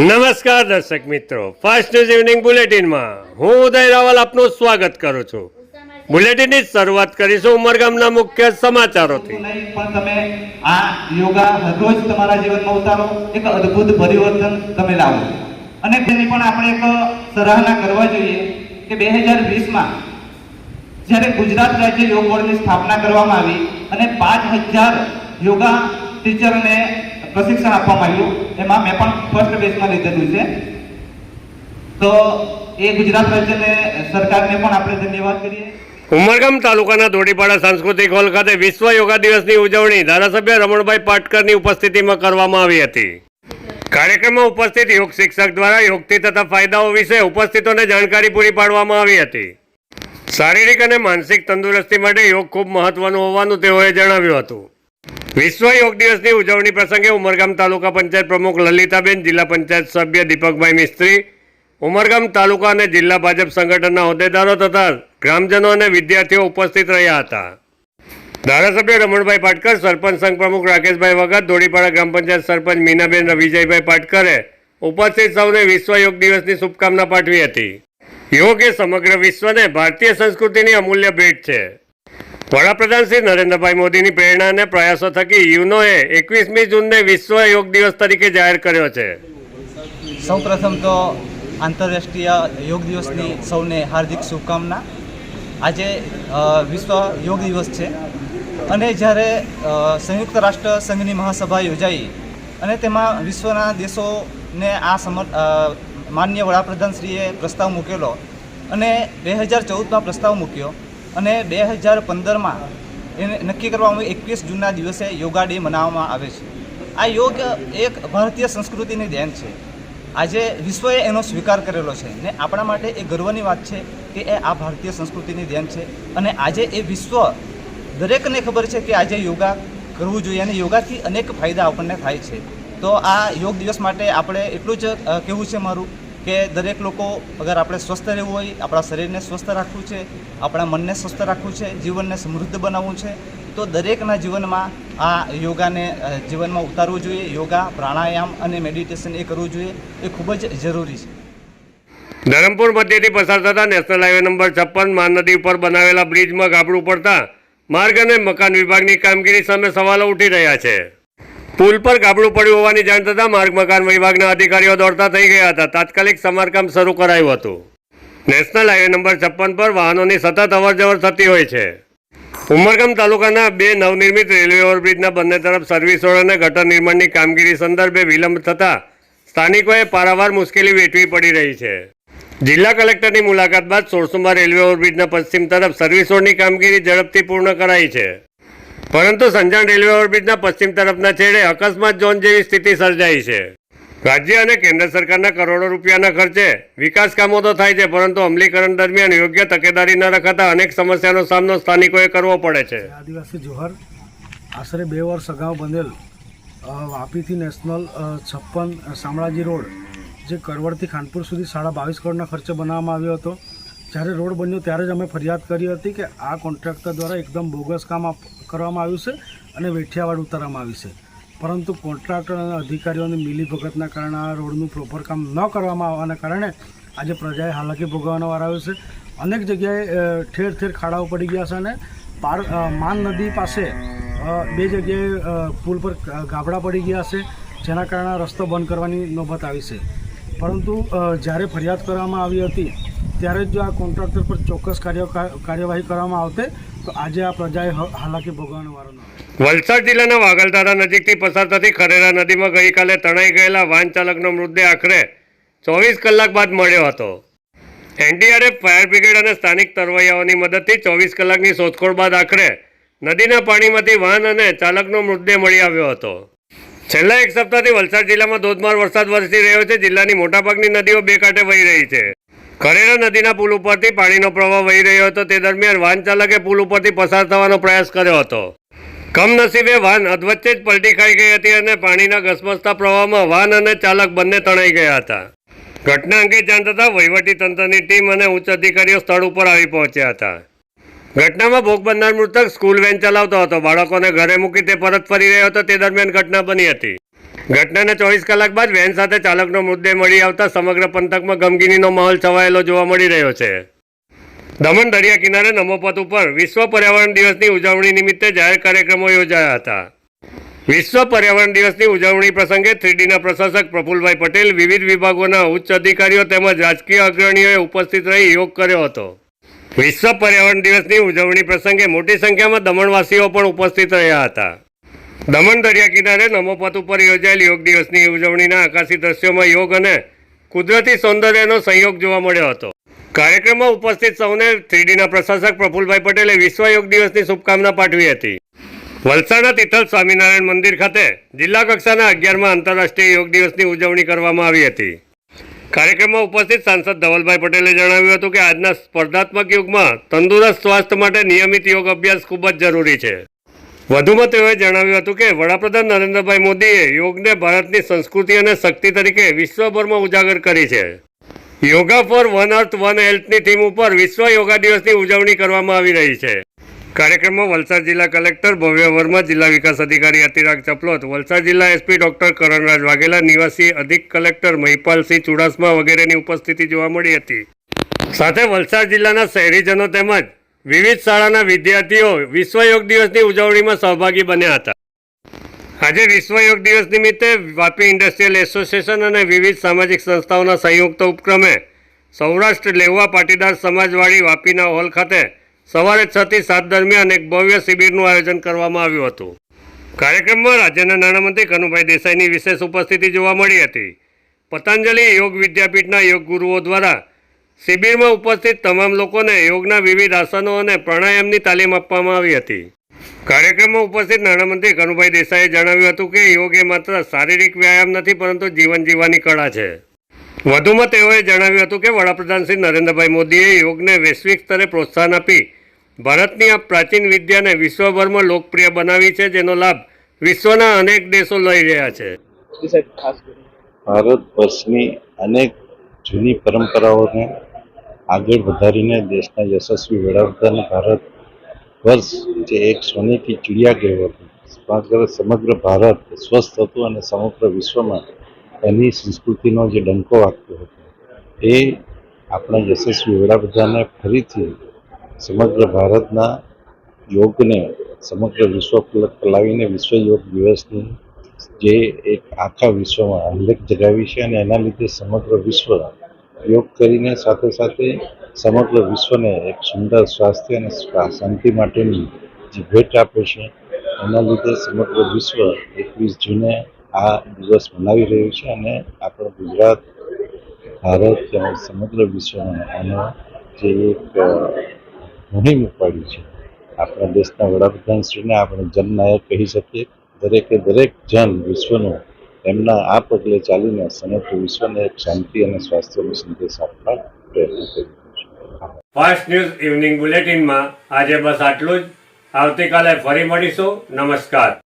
નમસ્કાર દર્શક મિત્રો. ફાસ્ટ ન્યૂઝ ઇવનિંગ બુલેટિનમાં હું ઉદય રાવલ આપનું સ્વાગત કરું છું. બુલેટિનની શરૂઆત કરીશું ઉમરગામના મુખ્ય સમાચારોથી. પણ તમે આ યોગા રોજ તમારા જીવનમાં ઉતારો, એક અદ્ભુત પરિવર્તન તમે લાવો. અને તેની પણ આપણે એક સરાહના કરવા જોઈએ કે બે હજાર વીસમાં જ્યારે ગુજરાત રાજ્ય યોગ બોર્ડની સ્થાપના કરવામાં આવી અને પાંચ હજાર યોગા ટીચરને પ્રશિક્ષણ આપવામાં આવ્યું એમાં મેં પણ ફર્સ્ટ બેચમાં લીધેલું છે. તો એ ગુજરાત રાજ્યને સરકારને પણ આપણે ધન્યવાદ કરીએ. ઉમરગામ તાલુકાના ધોડીપાડા સાંસ્કૃતિક હોલ ખાતે વિશ્વ યોગા દિવસની ઉજવણી ધારાસભ્ય રમણભાઈ પાટકરની ઉપસ્થિતિમાં કરવામાં આવી હતી. કાર્યક્રમમાં ઉપસ્થિત યોગ શિક્ષક દ્વારા યોગથી થતા ફાયદાઓ વિશે ઉપસ્થિતોને જાણકારી પૂરી પાડવામાં આવી હતી. શારીરિક અને માનસિક તંદુરસ્તી માટે યોગ ખૂબ મહત્વનું હોવાનું તેઓએ જણાવ્યું હતું. વિશ્વ યોગ દિવસની ઉજવણી પ્રસંગે ઉમરગામ તાલુકા પંચાયત પ્રમુખ લલિતાબેન, જિલ્લા પંચાયત સભ્ય દીપકભાઈ મિસ્ત્રી, ઉમરગામ તાલુકા અને જિલ્લા ભાજપ સંગઠનના હોદ્દેદારો તથા ગ્રામજનો અને વિદ્યાર્થીઓ ઉપસ્થિત રહ્યા હતા. ધારાસભ્ય રમણભાઈ પાટકર, સરપંચ સંઘ પ્રમુખ રાકેશભાઈ વગત ધોળીપાડા ગ્રામ પંચાયત સરપંચ મીનાબેન વિજયભાઈ પાટકરે ઉપસ્થિત સૌને વિશ્વ યોગ દિવસની શુભકામના પાઠવી હતી. યોગ એ સમગ્ર વિશ્વને ભારતીય સંસ્કૃતિની અમૂલ્ય ભેટ છે. વડાપ્રધાન શ્રી નરેન્દ્રભાઈ મોદીની પ્રેરણા અને પ્રયાસો થકી યુનોએ એકવીસમી જૂનને વિશ્વ યોગ દિવસ તરીકે જાહેર કર્યો છે. સૌપ્રથમ તો આંતરરાષ્ટ્રીય યોગ દિવસની સૌને હાર્દિક શુભકામના. આજે વિશ્વ યોગ દિવસ છે. અને જ્યારે સંયુક્ત રાષ્ટ્ર સંઘની મહાસભા યોજાઈ અને તેમાં વિશ્વના દેશોને આ સમર અ, માન્ય વડાપ્રધાનશ્રીએ પ્રસ્તાવ મૂકેલો અને બે હજાર ચૌદમાં પ્રસ્તાવ મૂક્યો અને બે હજાર પંદરમાં એને નક્કી કરવામાં એકવીસ જૂનના દિવસે યોગા ડે મનાવવામાં આવે છે. આ યોગ એક ભારતીય સંસ્કૃતિની દેન છે. આજે વિશ્વએ એનો સ્વીકાર કરેલો છે ને આપણા માટે એ ગર્વની વાત છે કે એ આ ભારતીય સંસ્કૃતિની દેન છે અને આજે એ વિશ્વ દરેકને ખબર છે કે આજે યોગા કરવું જોઈએ અને યોગાથી અનેક ફાયદા આપણને થાય છે. તો આ યોગ દિવસ માટે આપણે એટલું જ કહેવું છે મારું કે દરેક લોકો અગર આપણે સ્વસ્થ રહેવું હોય, આપણા શરીરને સ્વસ્થ રાખવું છે, આપણા મનને સ્વસ્થ રાખવું છે, જીવનને સમૃદ્ધ બનાવવું છે, તો દરેકના જીવનમાં આ યોગાને જીવનમાં ઉતારવું જોઈએ. યોગા, પ્રાણાયામ અને મેડિટેશન એ કરવું જોઈએ. એ ખૂબ જ જરૂરી છે. ધરમપુર મધ્યથી પસાર થતા નેશનલ હાઈવે નંબર છપ્પન મહાનદી ઉપર બનાવેલા બ્રિજમાં ગાબડું પડતા માર્ગ અને મકાન વિભાગની કામગીરી સામે સવાલો ઉઠી રહ્યા છે. પુલ પર ગાબડું પડ્યું હોવાની જાણ થતાં માર્ગ મકાન વિભાગના અધિકારીઓ દોડતા થઈ ગયા હતા. તાત્કાલિક સમારકામ શરૂ કરાયું હતું. નેશનલ હાઈવે નંબર છપ્પન પર વાહનોની સતત અવરજવર થતી હોય છે. ઉમરગામ તાલુકાના બે નવનિર્મિત રેલવે ઓવરબ્રિજના બંને તરફ સર્વિસ રોડ અને ગટર નિર્માણની કામગીરી સંદર્ભે વિલંબ થતાં સ્થાનિકોએ પારાવાર મુશ્કેલી વેઠવી પડી રહી છે. જિલ્લા કલેક્ટરની મુલાકાત બાદ સોળસુંબા રેલવે ઓવરબ્રિજના પશ્ચિમ તરફ સર્વિસ રોડની કામગીરી ઝડપથી પૂર્ણ કરાઈ છે. પરંતુ સંજાણ રેલવે ઓર્બિટના પશ્ચિમ તરફના છેડે અકસ્માત ઝોન જેવી સ્થિતિ સર્જાઈ છે. રાજ્ય અને કેન્દ્ર સરકારના કરોડો રૂપિયાના ખર્ચે વિકાસ કામો તો થાય છે, પરંતુ અમલીકરણ દરમિયાન યોગ્ય તકેદારી ન રખાતા અનેક સમસ્યાનો સામનો સ્થાનિકોએ કરવો પડે છે. આદિવાસી જોહર આશરે બે વર્ષ અગાઉ બનેલ વાપીથી નેશનલ છપ્પન શામળાજી રોડ, જે કરવડથી ખાનપુર સુધી સાડા બાવીસ કરોડના ખર્ચે બનાવવામાં આવ્યો હતો. જ્યારે રોડ બન્યો ત્યારે જ અમે ફરિયાદ કરી હતી કે આ કોન્ટ્રાક્ટર દ્વારા એકદમ બોગસ કામ કરવામાં આવ્યું છે અને વેઠિયાવાડ ઉતારવામાં આવ્યું છે. પરંતુ કોન્ટ્રાક્ટર અને અધિકારીઓની મિલીભગતના કારણે આ રોડનું પ્રોપર કામ ન કરવામાં આવવાના કારણે આજે પ્રજાએ હાલાકી ભોગવવાનો વાર આવ્યો છે. અનેક જગ્યાએ ઠેર ઠેર ખાડાઓ પડી ગયા છે અને પાર માન નદી પાસે બે જગ્યાએ પુલ પર ગાબડા પડી ગયા છે, જેના કારણે રસ્તો બંધ કરવાની નોબત આવી છે. પરંતુ જ્યારે ફરિયાદ કરવામાં આવી હતી ત્યારે જો આ કોન્ટ્રાક્ટર પર ચોક્કસ કાર્ય કાર્યવાહી કરવામાં આવતે તો આજે આ પ્રજાએ હાલાકી ભોગવવાનો વારો ન વલસાડ જિલ્લાના વાગલધારા નજીકથી પસાર થતી ખરેરા નદીમાં ગઈકાલે તણાઈ ગયેલા વાહન ચાલકનો મૃતદેહ આખરે ચોવીસ કલાક બાદ મળ્યો હતો. એનડીઆરએફ, ફાયર બ્રિગેડ અને સ્થાનિક તરવૈયાઓની મદદથી ચોવીસ કલાકની શોધખોળ બાદ આખરે નદીના પાણીમાંથી વાહન અને ચાલકનો મૃતદેહ મળી આવ્યો હતો. છેલ્લા એક સપ્તાહથી વલસાડ જિલ્લામાં ધોધમાર વરસાદ વરસી રહ્યો છે. જિલ્લાની મોટાભાગની નદીઓ બે કાંઠે વહી રહી છે. ખરેરા નદીના પુલ ઉપરથી પાણીનો પ્રવાહ વહી રહ્યો હતો. તે દરમિયાન વાહન ચાલકે પુલ ઉપરથી પસાર થવાનો પ્રયાસ કર્યો હતો. કમનસીબે વાહન અધવચ્ચે જ પલટી ખાઈ ગઈ હતી અને પાણીના ઘસમસતા પ્રવાહમાં વાહન અને ચાલક બંને તણાઈ ગયા હતા. ઘટના અંગે જાણ થતાં તંત્રની ટીમ અને ઉચ્ચ અધિકારીઓ સ્થળ ઉપર આવી પહોંચ્યા હતા. ઘટનામાં ભોગ બનનાર મૃતક સ્કૂલ વેન ચલાવતો હતો. બાળકોને ઘરે મૂકી તે પરત ફરી રહ્યો હતો. તે દરમિયાન ઘટના બની હતી. ઘટનાના ચોવીસ કલાક બાદ વેન સાથે ચાલકનો મુદ્દે મળી આવતા સમગ્ર પંથકમાં ગમગીનીનો માહોલ છવાયેલો જોવા મળી રહ્યો છે. દમણ દરિયા કિનારે નમોપત ઉપર વિશ્વ પર્યાવરણ દિવસની ઉજવણી નિમિત્તે જાહેર કાર્યક્રમો યોજાયા હતા. વિશ્વ પર્યાવરણ દિવસની ઉજવણી પ્રસંગે થ્રીડીના પ્રશાસક પ્રફુલભાઈ પટેલ, વિવિધ વિભાગોના ઉચ્ચ અધિકારીઓ તેમજ રાજકીય અગ્રણીઓએ ઉપસ્થિત રહી યોગ કર્યો હતો. વિશ્વ પર્યાવરણ દિવસની ઉજવણી પ્રસંગે મોટી સંખ્યામાં દમણવાસીઓ પણ ઉપસ્થિત રહ્યા હતા. દમણ દરિયા કિનારે નમોપત ઉપર યોજાયેલ યોગ દિવસની ઉજવણીના આકાશી દ્રશ્યોમાં યોગ અને કુદરતી સૌંદર્યનો સંયોગ જોવા મળ્યો હતો. કાર્યક્રમમાં ઉપસ્થિત સૌને થ્રીડીના પ્રશાસક પ્રફુલભાઈ પટેલે વિશ્વ યોગ દિવસની શુભકામના પાઠવી હતી. વલસાડના તિથલ સ્વામિનારાયણ મંદિર ખાતે જિલ્લા કક્ષાના અગિયારમાં આંતરરાષ્ટ્રીય યોગ દિવસની ઉજવણી કરવામાં આવી હતી. કાર્યક્રમમાં ઉપસ્થિત સાંસદ ધવલભાઈ પટેલે જણાવ્યું હતું કે આજના સ્પર્ધાત્મક યુગમાં તંદુરસ્ત સ્વાસ્થ્ય માટે નિયમિત યોગ અભ્યાસ ખૂબ જ જરૂરી છે. વધુમાં તેઓએ જણાવ્યું હતું કે વડાપ્રધાન નરેન્દ્રભાઈ મોદીએ યોગને ભારતની સંસ્કૃતિ અને શક્તિ તરીકે વિશ્વભરમાં ઉજાગર કરી છે. Yoga for one earth, one હેલ્થની theme ઉપર વિશ્વ યોગા દિવસની ઉજવણી કરવામાં આવી રહી છે. કાર્યક્રમમાં વલસાડ જિલ્લા કલેક્ટર ભવ્ય વર્મા, જિલ્લા વિકાસ અધિકારી અતિરાગ ચપલોત, વલસાડ જિલ્લા એસપી ડોક્ટર કરણરાજ વાઘેલા, નિવાસી અધિક કલેક્ટર મહિપાલસિંહ ચુડાસમા વગેરેની ઉપસ્થિતિ જોવા મળી હતી. સાથે વલસાડ જિલ્લાના શહેરીજનો તેમજ વિવિધ શાળાના વિદ્યાર્થીઓ વિશ્વ યોગ દિવસની ઉજવણીમાં સહભાગી બન્યા હતા. આજે વિશ્વ યોગ દિવસ નિમિત્તે વાપી ઇન્ડસ્ટ્રીયલ એસોસિએશન અને વિવિધ સામાજિક સંસ્થાઓના સંયુક્ત ઉપક્રમે સૌરાષ્ટ્ર લેવા પાટીદાર સમાજવાળી વાપીના હોલ ખાતે સવારે છ થી સાત દરમિયાન એક ભવ્ય શિબિરનું આયોજન કરવામાં આવ્યું હતું. કાર્યક્રમમાં રાજ્યના નાણામંત્રી કનુભાઈ દેસાઈની વિશેષ ઉપસ્થિતિ જોવા મળી હતી. પતંજલિ યોગ વિદ્યાપીઠના યોગ ગુરુઓ દ્વારા શિબિરમાં ઉપસ્થિત તમામ લોકોને યોગના વિવિધ આસનો અને પ્રાણાયામની તાલીમ આપવામાં આવી હતી. કાર્યક્રમમાં ઉપસ્થિત નાણામંત્રી કનુભાઈ દેસાઈએ જણાવ્યું હતું કે યોગ એ માત્ર શારીરિક વ્યાયામ નથી પરંતુ જીવન જીવવાની કળા છે. વધુમાં તેઓએ જણાવ્યું હતું કે વડાપ્રધાન શ્રી નરેન્દ્રભાઈ મોદીએ યોગને વૈશ્વિક સ્તરે પ્રોત્સાહન આપી ભારતની આ પ્રાચીન વિદ્યાને વિશ્વભરમાં લોકપ્રિય બનાવી છે જેનો લાભ વિશ્વના અનેક દેશો લઈ રહ્યા છે. ભારત વર્ષની અનેક જૂની પરંપરાઓને આગળ વધારીને દેશના યશસ્વી વડાપ્રધાન ભારત વર્ષ જે એક સોનેકી ચિડિયા કહેવાતું સમગ્ર સમગ્ર ભારત સ્વસ્થ હતું અને સમગ્ર વિશ્વમાં એની સંસ્કૃતિનો જે ડંકો વાગતો હતો, એ આપણા યશસ્વી વડાપ્રધાને ફરીથી સમગ્ર ભારતના યોગને, સમગ્ર વિશ્વ પર લાવીને વિશ્વ યોગ દિવસની જે એક આખા વિશ્વમાં ઉલ્લેખ જગાવી છે અને એના લીધે સમગ્ર વિશ્વ યોગ કરીને સાથે સાથે સમગ્ર વિશ્વને એક સુંદર સ્વાસ્થ્ય અને શાંતિ માટેની જે ભેટ આપે છે, એના લીધે સમગ્ર વિશ્વ એકવીસ જૂને આ દિવસ મનાવી રહ્યું છે અને આપણું ગુજરાત, ભારત તેમજ સમગ્ર વિશ્વમાં આનો જે એક મુહિમ ઉપાડી છે. આપણા દેશના વડાપ્રધાનશ્રીને આપણે જનનાયક કહી શકીએ. દરેકે દરેક જન વિશ્વનું એમના આ પગલે ચાલીને સમગ્ર વિશ્વને શાંતિ અને સ્વાસ્થ્યનો સંદેશ આપવા પ્રયત્ન કરી ફાસ્ટ ન્યૂઝ ઇવનિંગ બુલેટિનમાં આજે બસ આટલું જ. આવતીકાલે ફરી મળીશું. નમસ્કાર.